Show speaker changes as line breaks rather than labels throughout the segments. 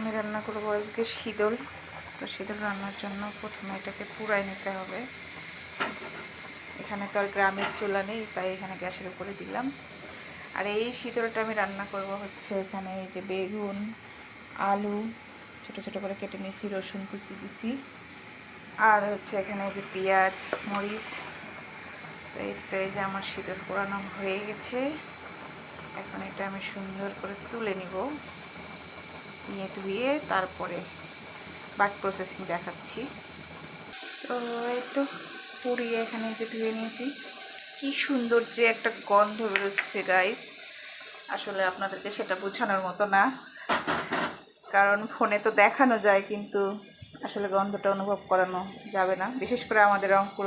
আমি রান্না করব আজকে শীতল। তো শীতল রান্নার জন্য প্রথমে এটাকে পুরাই নিতে হবে। এখানে তো আর গ্রামের চুলা নেই, তাই এখানে গ্যাসের উপরে দিলাম। আর এই শীতলটা আমি রান্না করব হচ্ছে এখানে এই যে বেগুন, আলু, ছোটো ছোটো করে কেটে নিয়েছি, রসুন কুচি দিছি। আর হচ্ছে এখানে যে পেঁয়াজ, মরিচ, তো এই যে আমার শীতল পোড়ানো হয়ে গেছে। এখন এটা আমি সুন্দর করে তুলে নিব। নিয়ে ধুয়ে তারপরে বাক প্রসেসিং দেখাচ্ছি। তো একটু পুড়িয়ে এখানে যে ধুয়ে নিয়েছি। কি সুন্দর যে একটা গন্ধ বেরোচ্ছে গাইস আসলে আপনাদেরকে সেটা বোঝানোর মতো না। কারণ ফোনে তো দেখানো যায়, কিন্তু আসলে গন্ধটা অনুভব করানো যাবে না। বিশেষ করে আমাদের রংপুর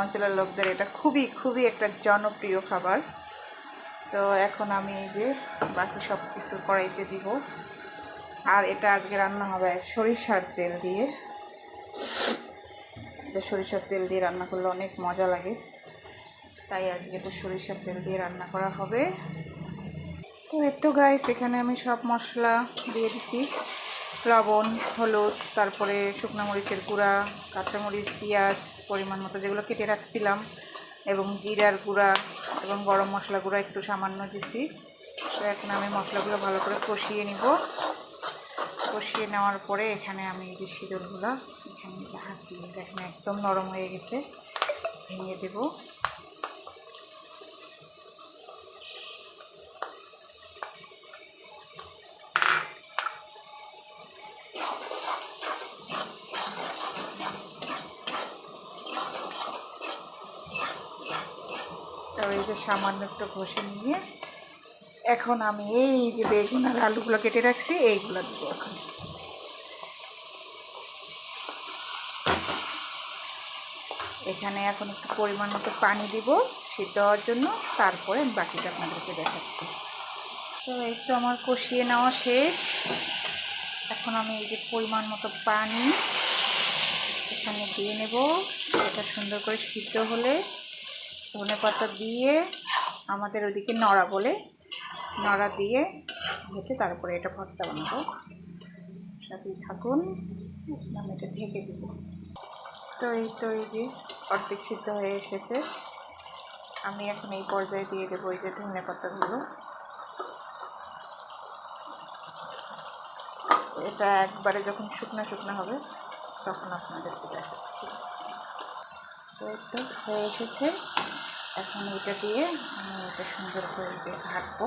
অঞ্চলের লোকদের এটা খুবই খুবই একটা জনপ্রিয় খাবার। তো এখন আমি এই যে বাকি সব কিছু কড়াইতে দিব। আর এটা আজকে রান্না হবে সরিষার তেল দিয়ে। সরিষার তেল দিয়ে রান্না করলে অনেক মজা লাগে। তাই আজকে তো সরিষার তেল দিয়ে রান্না করা হবে। তো তো গাইস এখানে আমি সব মশলা দিয়ে দিছি। লবণ, হলুদ, তারপরে শুকনো মরিচের গুঁড়া কাঁচামরিচ পেঁয়াজ, পরিমাণ মতো যেগুলো কেটে রাখছিলাম, এবং জিরার গুঁড়া এবং গরম মশলা গুঁড়া একটু সামান্য দিছি। তো এখন আমি মশলাগুলো ভালো করে কষিয়ে নিব। কষিয়ে নেওয়ার পরে এখানে আমি এই যে শীতলগুলো এখানে হাত দিয়ে দেখেন একদম নরম হয়ে গেছে, ভেঙে দেবো। তবে এই যে সামান্য একটু ঘষে নিয়ে এখন আমি এই যে বেগুন আর আলুগুলো কেটে রাখছি, এইগুলো দিব এখন। এখানে এখন একটু পরিমাণ মতো পানি দিব সিদ্ধ হওয়ার জন্য, তারপরে আমি বাকিটা আপনাদেরকে দেখাচ্ছি। তো এই তো আমার কষিয়ে নেওয়া শেষ। এখন আমি এই যে পরিমাণ মতো পানি এখানে দিয়ে নেব, এটা সুন্দর করে সিদ্ধ হলে ধনে পাতা দিয়ে আমাদের ওদিকে নড়া বলে নড়া দিয়ে ঢেকে তারপরে এটা ভর্তা বানাবো। সাথেই থাকুন, আমি এটা ঢেকে দিব। তো এই তো এই যে অর্ধেক সিদ্ধ হয়ে এসেছে। আমি এখন এই পর্যায়ে দিয়ে দেবো এই যে ধনে পাতাগুলো। এটা একবারে যখন শুকনো শুকনো হবে, তখন আপনাদেরকে দেখাচ্ছি। তো তো হয়ে এসেছে। এখন এটা দিয়ে আমি এটা সুন্দর করে ঘাটবো